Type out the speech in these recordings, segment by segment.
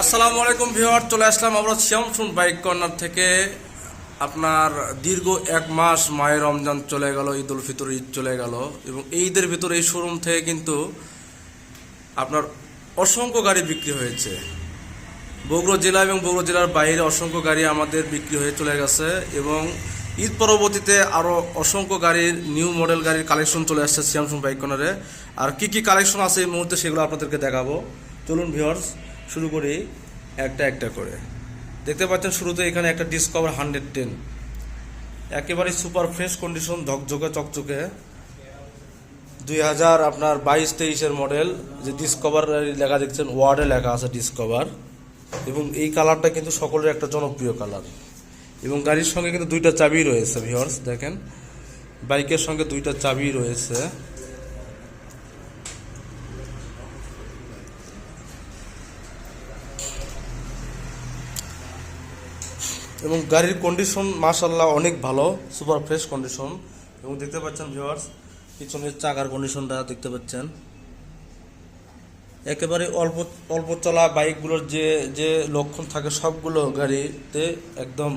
আসসালামু আলাইকুম ভিউয়ার, চলে আসলাম আমরা শ্যামসুন বাইক কর্নার থেকে। আপনার দীর্ঘ এক মাস মায়ের রমজান চলে গেল, ঈদ উল ফিতর ঈদ চলে গেল, এবং ঈদের ভিতরে এই শোরুম থেকে কিন্তু আপনার অসংখ্য গাড়ি বিক্রি হয়েছে। বগুড়া জেলা এবং বগুড়া জেলার বাইরে অসংখ্য গাড়ি আমাদের বিক্রি হয়ে চলে গেছে, এবং ঈদ পরবর্তীতে আরও অসংখ্য গাড়ির নিউ মডেল গাড়ির কালেকশন চলে আসছে শ্যামসুন বাইক কর্নারে আর কি কি কালেকশন আছে এই মুহূর্তে সেগুলো আপনাদেরকে দেখাবো। চলুন ভিউয়ার্স শুরু করি একটা একটা করে। দেখতে পাচ্ছেন শুরুতে এখানে একটা ডিসকভার হান্ড্রেড টেন একেবারে সুপার ফ্রেশ কন্ডিশন ধকঝকে, চকচকে। দুই হাজার আপনার বাইশ তেইশের মডেল যে ডিসকভার লেখা দেখছেন ওয়ার্ডে লেখা আছে ডিসকভার এবং এই কালারটা কিন্তু সকলের একটা জনপ্রিয় কালার এবং গাড়ির সঙ্গে কিন্তু দুইটা চাবি রয়েছে ভিওর্স দেখেন। বাইকের সঙ্গে দুইটা চাবি রয়েছে। এবং গাড়ির কন্ডিশন মাশাল্লাহ অনেক ভালো সুপার ফ্রেশ কন্ডিশন এবং দেখতে পাচ্ছেন ভিওয়ার্স পিছনের চাকার কন্ডিশনটা দেখতে পাচ্ছেন। একেবারে অল্প অল্প চলা বাইকগুলোর যে যে লক্ষণ থাকে সবগুলো গাড়িতে একদম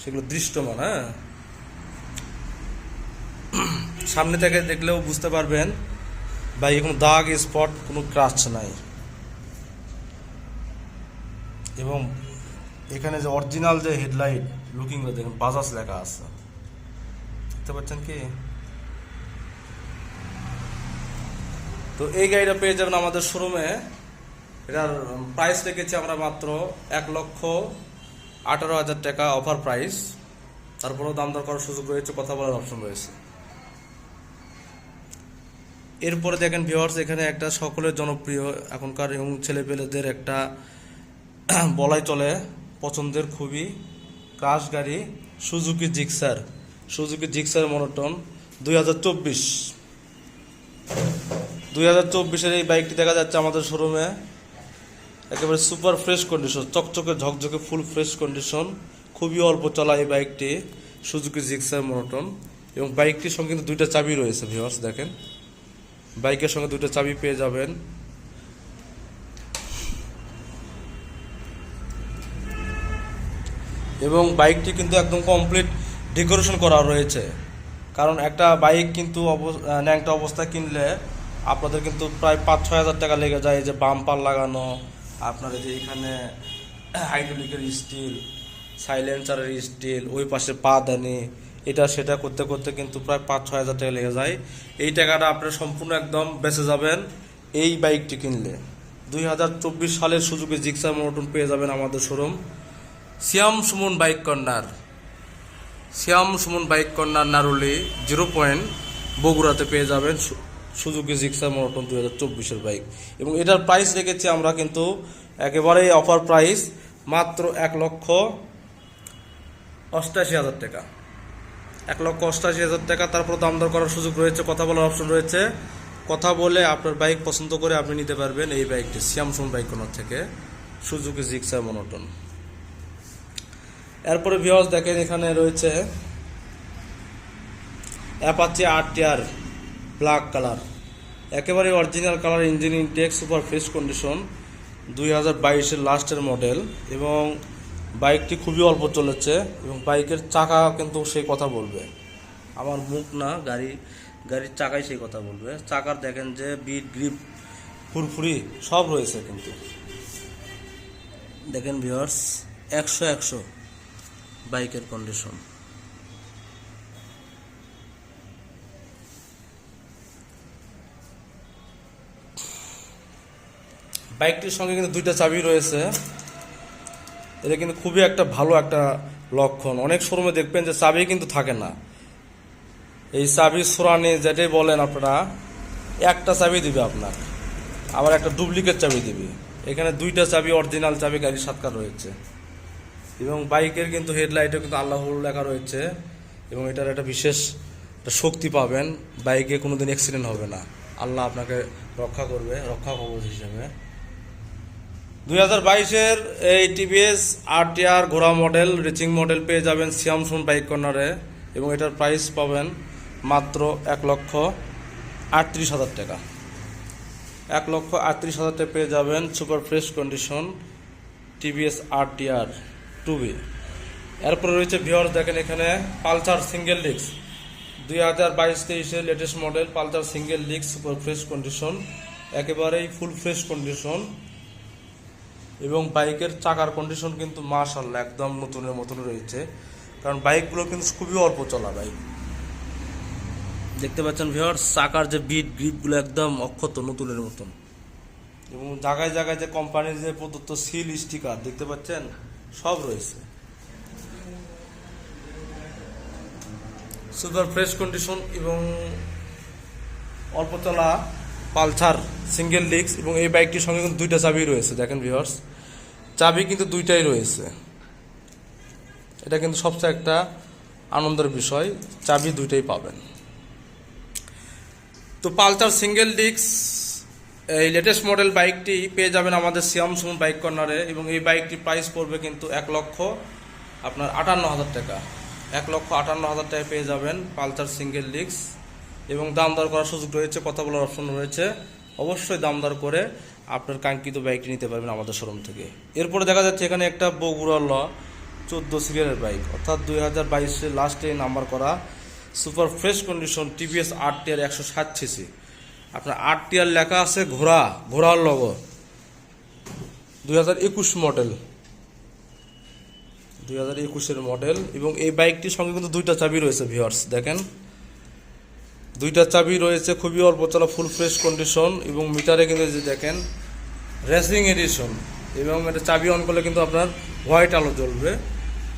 সেগুলো দৃষ্টমান হ্যাঁ? সামনে থেকে দেখলেও বুঝতে পারবেন বাইকে কোনো দাগ, স্পট, কোনো ক্রাচ নাই। এবং এখানে যে অরিজিনাল যে হেডলাইট, লুকিং দেখেন, বাজাজ লেখা আছে। দেখতে পাচ্ছেন কি? তো এই গাড়িটা পেয়ে যাবেন আমাদের শোরুমে। এটার প্রাইস রেখেছি আমরা মাত্র এক লক্ষ আঠারো হাজার টাকা অফার প্রাইস তারপরেও দাম দর করার সুযোগ রয়েছে, কথা বলার অপশন রয়েছে। এরপরে দেখেন ভিওয়ার্স এখানে একটা সকলের জনপ্রিয় এখনকার এবং ছেলেপেলেদের একটা বলাই চলে, পছন্দের খুবই ক্রাশ গাড়ি Suzuki Gixxer Suzuki Gixxer monotone দুই হাজার চব্বিশ। দুই হাজার চব্বিশের এই বাইকটি দেখা যাচ্ছে আমাদের শোরুমে একেবারে সুপার ফ্রেশ কন্ডিশন চকচকে, ঝকঝকে ফুল ফ্রেশ কন্ডিশন খুবই অল্প চলা এই বাইকটি সুজুকি জিক্সার মনোটন এবং বাইকটির সঙ্গে কিন্তু দুইটা চাবি রয়েছে ভিওয়ার্স দেখেন। বাইকের সঙ্গে দুইটা চাবি পেয়ে যাবেন। এবং বাইকটি কিন্তু একদম কমপ্লিট ডেকোরেশন করা রয়েছে। কারণ একটা বাইক কিন্তু ন্যাংটা অবস্থা কিনলে আপনাদের কিন্তু প্রায় পাঁচ ছয় হাজার টাকা লেগে যায় যে বাম্পার লাগানো আপনার যে এখানে হাইড্রোলিকের স্টিল সাইলেন্সারের স্টিল ওই পাশে পা দানি, এটা সেটা করতে করতে কিন্তু প্রায় পাঁচ, ছয় হাজার টাকা লেগে যায়। এই টাকাটা আপনার সম্পূর্ণ একদম বেঁচে যাবেন। এই বাইকটি কিনলে। দুই হাজার চব্বিশ সালের সুযোগে জিক্সার মোটন পেয়ে যাবেন আমাদের showroom Shyam Suman bike corner Shyam Suman bike corner Naruli zero point বগুড়াতে পেয়ে যাবেন। সুজুকি জিক্সা মনোটন দুই হাজার চব্বিশের বাইক এবং এটার প্রাইস রেখেছি আমরা কিন্তু একেবারেই অফার প্রাইস মাত্র এক লক্ষ অষ্টাশি হাজার টাকা। এক লক্ষ অষ্টাশি হাজার টাকা, তারপর দাম দর করার সুযোগ রয়েছে, কথা বলার অপশন রয়েছে। কথা বলে আপনার বাইক পছন্দ করে আপনি নিতে পারবেন এই বাইকটি শ্যামসুন বাইক কর্নার থেকে, সুজুকি জিক্সা মনোটন এরপরে ভিওস দেখেন, এখানে রয়েছে Apache R T R black colour. একেবারে original colour engine intact super fresh condition দুই হাজার বাইশের লাস্টের মডেল এবং বাইকটি খুবই অল্প চলেছে এবং বাইকের চাকা কিন্তু সেই কথা বলবে। আমার মুখ না, গাড়ি, গাড়ির চাকাই সেই কথা বলবে। চাকার দেখেন যে বিট, গ্রিপ, ফুরফুরি সব রয়েছে কিন্তু। দেখেন ভিওর্স একশো একশো বাইকের কন্ডিশন। বাইকটির সঙ্গে কিন্তু দুইটা চাবি রয়েছে। এটা কিন্তু খুবই একটা ভালো একটা লক্ষণ। অনেক শোরুমে দেখবেন যে চাবি কিন্তু থাকে না। এই চাবি সোরানি যেটাই বলেন আপনারা, একটা চাবি দিবে আপনার। আবার একটা ডুপ্লিকেট চাবি দিবে। এখানে দুইটা চাবি, অরিজিনাল চাবি, গাড়ির সাতকার রয়েছে। এবং বাইকের কিন্তু হেডলাইটেও কিন্তু আল্লাহর লেখা রয়েছে। এবং এটার একটা বিশেষ একটা শক্তি পাবেন। বাইকে কোনোদিন অ্যাক্সিডেন্ট হবে না। আল্লাহ আপনাকে রক্ষা করবে, রক্ষা কবচ হিসেবে। দুই হাজার বাইশের এই টিভিএস আর টিআর ঘোড়া মডেল রিচিং মডেল পেয়ে যাবেন শ্যামসুন বাইক কর্নারে এবং এটার প্রাইস পাবেন মাত্র এক লক্ষ আটত্রিশ হাজার টাকা। এক লক্ষ আটত্রিশ হাজার টাকা পেয়ে যাবেন super fresh condition TVS R T B এরপরে রয়েছে ভিওর দেখেন এখানে পালসার সিঙ্গেল ডিস্ক। দুই হাজার বাইশ তেইশের latest model Pulsar single disc, super fresh condition, একেবারেই ফুল ফ্রেশ কন্ডিশন এবং বাইকের চাকার কন্ডিশন কিন্তু মাশাল্লাহ একদম নতুনের মতন রয়েছে। কারণ বাইকগুলো কিন্তু খুবই অল্প চলা বাইক। দেখতে পাচ্ছেন ভিওর চাকার যে বিট গ্রিপগুলো একদম অক্ষত নতুনের মতন। এবং জায়গায় জায়গায় যে কোম্পানির যে প্রদত্ত সিল স্টিকার দেখতে পাচ্ছেন? সব রয়েছে। সুপার ফ্রেশ কন্ডিশন এবং অল্প চলা পালসার সিঙ্গেল ডিস্ক এবং এই বাইকটির সঙ্গে কিন্তু দুইটা চাবি রয়েছে, দেখেন ভিউয়ার্স চাবি কিন্তু দুইটাই রয়েছে। এটা কিন্তু সবচেয়ে একটা আনন্দের বিষয়, চাবি দুইটাই পাবেন। তো পালসার সিঙ্গেল ডিস্ক, এই লেটেস্ট মডেল বাইকটি পেয়ে যাবেন আমাদের সিয়াম সুম বাইক কর্নারে এবং এই বাইকটি প্রাইস পড়বে কিন্তু এক লক্ষ, আপনার আটান্ন হাজার টাকা। এক লক্ষ আটান্ন হাজার টাকা পেয়ে যাবেন পালসার সিঙ্গেল ডিস্ক এবং দাম দর করার সুযোগ রয়েছে, কথা বলার অপশন রয়েছে। অবশ্যই দাম দর করে আপনার কাঙ্ক্ষিত বাইকটি নিতে পারবেন আমাদের শোরুম থেকে। এরপরে দেখা যাচ্ছে এখানে একটা বগুড়া ল চোদ্দ সিরিয়ালের বাইক অর্থাৎ দুই হাজার বাইশে লাস্টে নাম্বার করা সুপার ফ্রেশ কন্ডিশন টিভিএস আট টিয়ার একশো সাত সিসি আপনার আট টিয়ার লেখা আছে ঘোড়া, ঘোড়ার লগ দুই হাজার একুশ মডেল দুই হাজার একুশের মডেল এবং এই বাইকটির সঙ্গে কিন্তু দুইটা চাবি রয়েছে ভিওর্স দেখেন। দুইটা চাবি রয়েছে, খুবই অল্প, চলা ফুল ফ্রেশ কন্ডিশন এবং মিটারে কিন্তু যে দেখেন রেসিং এডিশন এবং এটা চাবি অন করলে কিন্তু আপনার হোয়াইট আলো জ্বলবে।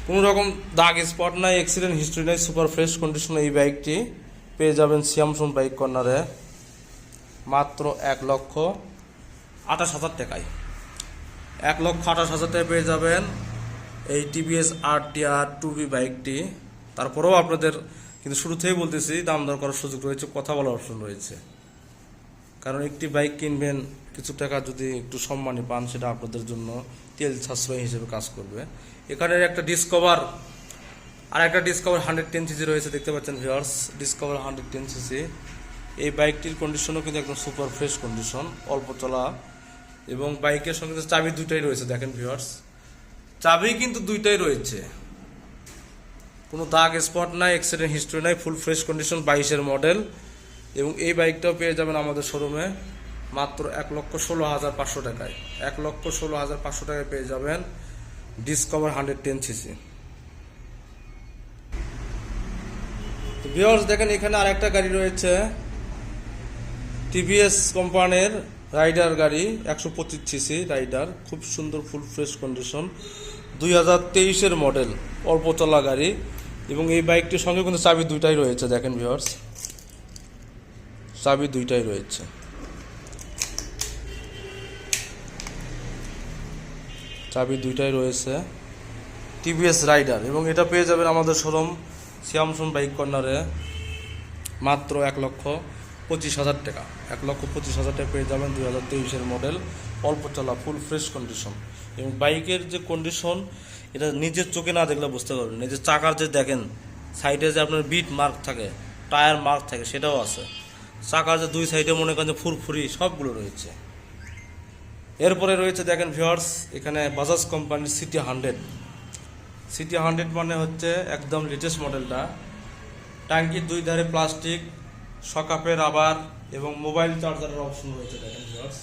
কোনো রকম দাগ স্পট নাই অ্যাক্সিডেন্ট হিস্ট্রি নাই সুপার ফ্রেশ কন্ডিশনে এই বাইকটি পেয়ে যাবেন সিয়ামসুন বাইক কর্নারে মাত্র এক লক্ষ আঠাশ হাজার টাকায়। এক লক্ষ আঠাশ হাজার টাকায় পেয়ে যাবেন এই TVS R T R two B বাইকটি তারপরেও আপনাদের কিন্তু শুরু থেকেই বলতেছি, দাম দর করার সুযোগ রয়েছে, কথা বলার অপশন রয়েছে। কারণ একটি বাইক কিনবেন, কিছু টাকা যদি একটু সম্মানী পান, সেটা আপনাদের জন্য তেল সাশ্রয় হিসেবে কাজ করবে। এখানে একটা ডিসকভার আর একটা ডিসকভার হান্ড্রেড টেন সিসি রয়েছে, দেখতে পাচ্ছেন viewers Discover hundred ten CC এই বাইকটির কন্ডিশনও কিন্তু একদম সুপার ফ্রেশ কন্ডিশন অল্প চলা। এবং বাইকের সঙ্গে চাবি দুইটাই রয়েছে, দেখেন ভিওর্স চাবি কিন্তু দুইটাই রয়েছে। কোনো দাগ স্পট নাই অ্যাক্সিডেন্ট হিস্ট্রি নাই ফুল ফ্রেশ কন্ডিশন বাইশের মডেল এবং এই বাইকটাও পেয়ে যাবেন আমাদের শোরুমে মাত্র এক লক্ষ ষোলো হাজার পাঁচশো টাকায়। এক লক্ষ ষোলো হাজার পাঁচশো টাকায় পেয়ে যাবেন Discover hundred ten CC viewers দেখেন, এখানে আরেকটা গাড়ি রয়েছে। টিভিএস কোম্পানির রাইডার গাড়ি, একশো পঁচিশ সিসি রাইডার খুব সুন্দর ফুল ফ্রেশ কন্ডিশন দুই হাজার তেইশের মডেল অল্প চলা গাড়ি। এবং এই বাইকটির সঙ্গে কিন্তু চাবি দুইটাই রয়েছে, দেখেন ভিওর্স চাবি দুইটাই রয়েছে। চাবি দুইটাই রয়েছে। টিভিএস রাইডার এবং এটা পেয়ে যাবেন আমাদের শোরুম শ্যামসুন বাইক কর্নারে মাত্র এক লক্ষ পঁচিশ হাজার টাকা। এক লক্ষ পঁচিশ হাজার টাকা পেয়ে যাবেন দুই হাজার তেইশের মডেল অল্প চলা ফুল ফ্রেশ কন্ডিশন এবং বাইকের যে কন্ডিশন এটা নিজের চোখে না দেখলে বুঝতে পারবেন নিজের চাকার যে দেখেন সাইডে যে আপনার বিট মার্ক থাকে টায়ার মার্ক থাকে, সেটাও আছে। চাকার যে দুই সাইডে মনে করেন যে ফুরফুরি সবগুলো রয়েছে। এরপরে রয়েছে দেখেন ভিওর্স এখানে বাজাজ কোম্পানির সিটি হান্ড্রেড সিটি হান্ড্রেড মানে হচ্ছে একদম লেটেস্ট মডেলটা ট্যাঙ্কির দুই ধারে প্লাস্টিক সকাপের আবার এবং মোবাইল চার্জারের অপশন রয়েছে দেখেন ভিউয়ার্স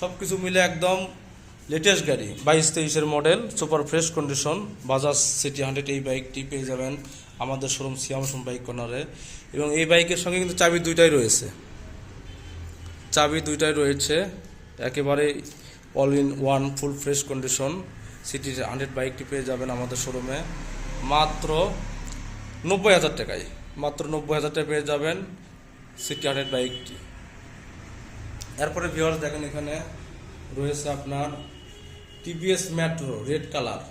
সব কিছু মিলে একদম লেটেস্ট গাড়ি, বাইশ তেইশের model, super fresh condition, Bajaj CT hundred, এই বাইকটি পেয়ে যাবেন আমাদের শোরুম সিয়ামসুম বাইক কর্নারে। এবং এই বাইকের সঙ্গে কিন্তু চাবি দুইটাই রয়েছে। চাবি দুইটাই রয়েছে, একেবারে all in one full fresh condition CT hundred বাইকটি পেয়ে যাবেন আমাদের শোরুমে। মাত্র নব্বই হাজার টাকায়, মাত্র নব্বই হাজার টাকায় পেয়ে যাবেন সিটি হান্ড্রেড বাইকটি। এরপরে ভিওয়ার্স দেখেন এখানে রয়েছে আপনার টিভিএস মেট্রো রেড কালার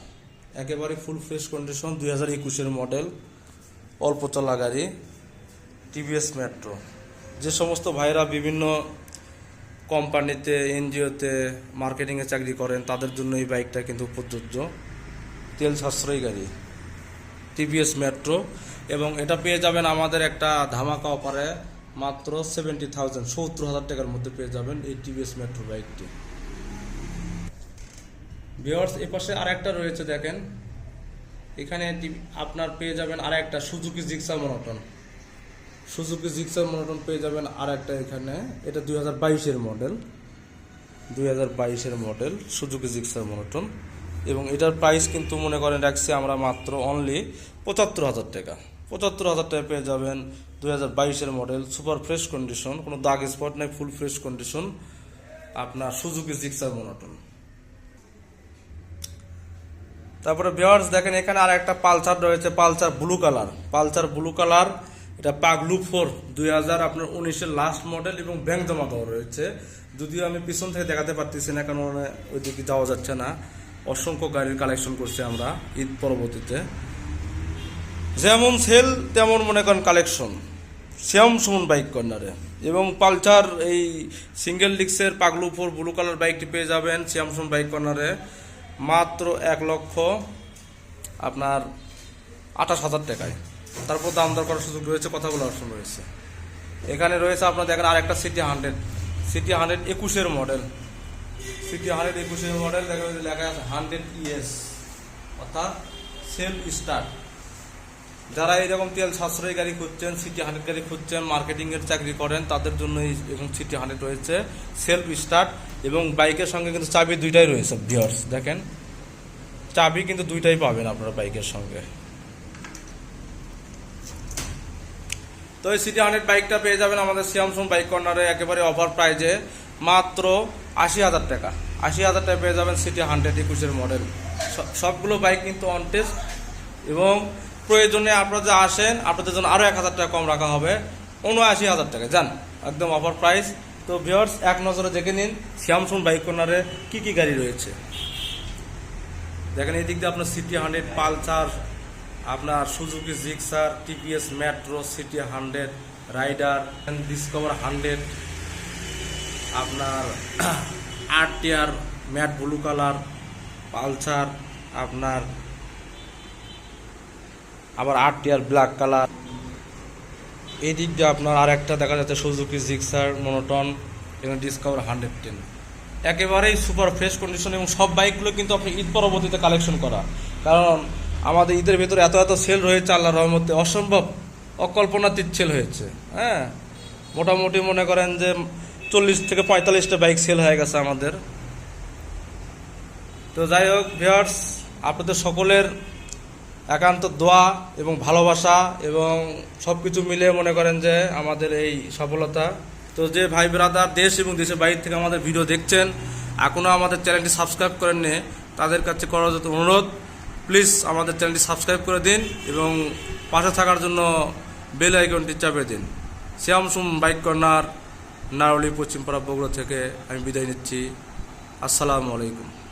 একেবারে ফুল ফ্রেশ কন্ডিশন দুই হাজার একুশের মডেল অল্প চলা গাড়ি, টিভিএস মেট্রো যে সমস্ত ভাইরা বিভিন্ন কোম্পানিতে এনজিওতে মার্কেটিংয়ে চাকরি করেন, তাদের জন্য এই বাইকটা কিন্তু প্রযোজ্য। তেল সাশ্রয়ী গাড়ি, টিভিএস মেট্রো এবং এটা পেয়ে যাবেন আমাদের একটা ধামাকা অফারে মাত্র সেভেন্টি থাউজেন্ড সত্তর হাজার টাকার মধ্যে পেয়ে যাবেন এই টিভিএস মেট্রো বাইকটি ভিওর্স এ পাশে আর একটা রয়েছে, দেখেন। এখানে আপনার পেয়ে যাবেন আর একটা Suzuki Gixxer monotone. Suzuki Gixxer monotone পেয়ে যাবেন আর একটা এখানে। এটা দুই হাজার বাইশের মডেল। দুই হাজার বাইশের মডেল সুজুকি জিক্সার মনোটন। এবং এটার প্রাইস কিন্তু মনে করেন, রাখছি আমরা মাত্র অনলি পঁচাত্তর হাজার টাকা। পঁচাত্তর হাজার টাকা পেয়ে যাবেন দুই হাজার বাইশের মডেল, সুপার ফ্রেশ কন্ডিশন, কোনো দাগ স্পট নাই, ফুল ফ্রেশ কন্ডিশন, আপনার সুজুকি জিক্সার মনোটন। তারপরে ভিওয়ার্স দেখেন এখানে আর একটা পালসার রয়েছে, Pulsar blue colour Pulsar blue colour এটা পাগলু ফোর দুই হাজার আপনার উনিশের লাস্ট মডেল এবং ব্যাংক জমা দেওয়া রয়েছে। যদিও আমি পিছন থেকে দেখাতে পারতেছি না কেন কারণ ওইদিকে যাওয়া যাচ্ছে না। অসংখ্য গাড়ির কালেকশন করছি আমরা ঈদ পরবর্তীতে। যেমন সেল তেমন মনে করেন কালেকশন শ্যাম সুমন বাইক কর্নারে এবং পালচার এই সিঙ্গেল ডিক্সের পাগলু ফোর ব্লু কালার বাইকটি পেয়ে যাবেন শ্যাম সুমন বাইক কর্নারে মাত্র এক লক্ষ আপনার আঠাশ হাজার টাকায়। তারপর দাম দর করার সুযোগ রয়েছে, কথা বলার অপশন রয়েছে। এখানে রয়েছে আপনার, দেখেন আর একটা সিটি হান্ড্রেড সিটি হান্ড্রেড একুশের মডেল সিটি হান্ড্রেড একুশের মডেল দেখা যাচ্ছে লেখা আছে হান্ড্রেড ইএস অর্থাৎ সেলফ স্টার্ট যারা এরকম তেল সাশ্রয়ী গাড়ি খুঁজছেন সিটি হান্ড্রেড গাড়ি খুঁজছেন মার্কেটিং এর চাকরি করেন, তাদের জন্য এই এবং সিটি হান্ড্রেড রয়েছে সেলফ স্টার্ট এবং বাইকের সঙ্গে কিন্তু চাবি দুইটাই রয়েছে ভিওর্স দেখেন। চাবি কিন্তু দুইটাই পাবেন আপনারা বাইকের সঙ্গে। তো এই সিটি হান্ড্রেড বাইকটা পেয়ে যাবেন আমাদের শ্যামসুং বাইক কর্নারে একেবারে অফার প্রাইজে মাত্র আশি হাজার টাকা। আশি হাজার টাকা পেয়ে যাবেন সিটি হান্ড্রেড একুশের মডেল সবগুলো বাইক কিন্তু অন টেস্ট এবং প্রয়োজনে আপনারা যে আসেন, আপনাদের জন্য আরও এক হাজার টাকা কম রাখা হবে। উনআশি হাজার টাকা যান একদম অফার প্রাইস তো ভিওর্স এক নজরে দেখে নিন শ্যামসুং বাইক কর্নারে কি কি গাড়ি রয়েছে। দেখেন এই দিক দিয়ে আপনার সিটি হান্ড্রেড পালসার আপনার Suzuki Gixxer TVS Metro CT hundred rider Discover hundred আপনার আট T R matte blue colour Pulsar আপনার আবার আট টিয়ার ব্ল্যাক কালার এই দিক দিয়ে আপনার আর একটা দেখা যাচ্ছে সুজুকি, জিক্সার, মনোটন এবং ডিসকভার হান্ড্রেড টেন একেবারেই সুপার ফ্রেশ কন্ডিশন এবং সব বাইকগুলো কিন্তু আপনি ঈদ পরবর্তীতে কালেকশন করা। কারণ আমাদের ঈদের ভেতরে এত এত সেল রয়েছে আল্লাহ রহমতে, অসম্ভব। অকল্পনাতীত সেল হয়েছে হ্যাঁ? মোটামুটি মনে করেন যে চল্লিশ থেকে পঁয়তাল্লিশটা বাইক সেল হয়ে গেছে আমাদের। তো যাই হোক ভিওর্স আপনাদের সকলের একান্ত দোয়া এবং ভালোবাসা এবং সব কিছু মিলে মনে করেন যে আমাদের এই সফলতা। তো যে ভাই ব্রাদার দেশ এবং দেশের বাইরে থেকে আমাদের ভিডিও দেখছেন এখনও আমাদের চ্যানেলটি সাবস্ক্রাইব করেননি, তাদের কাছে করার অনুরোধ। প্লিজ আমাদের চ্যানেলটি সাবস্ক্রাইব করে দিন এবং পাশে থাকার জন্য বেল আইকনটি চাপে দিন। শ্যামসুম বাইক কর্নার, নারলি পশ্চিমপাড়া বগুড়া থেকে আমি বিদায় নিচ্ছি। আসসালামু আলাইকুম।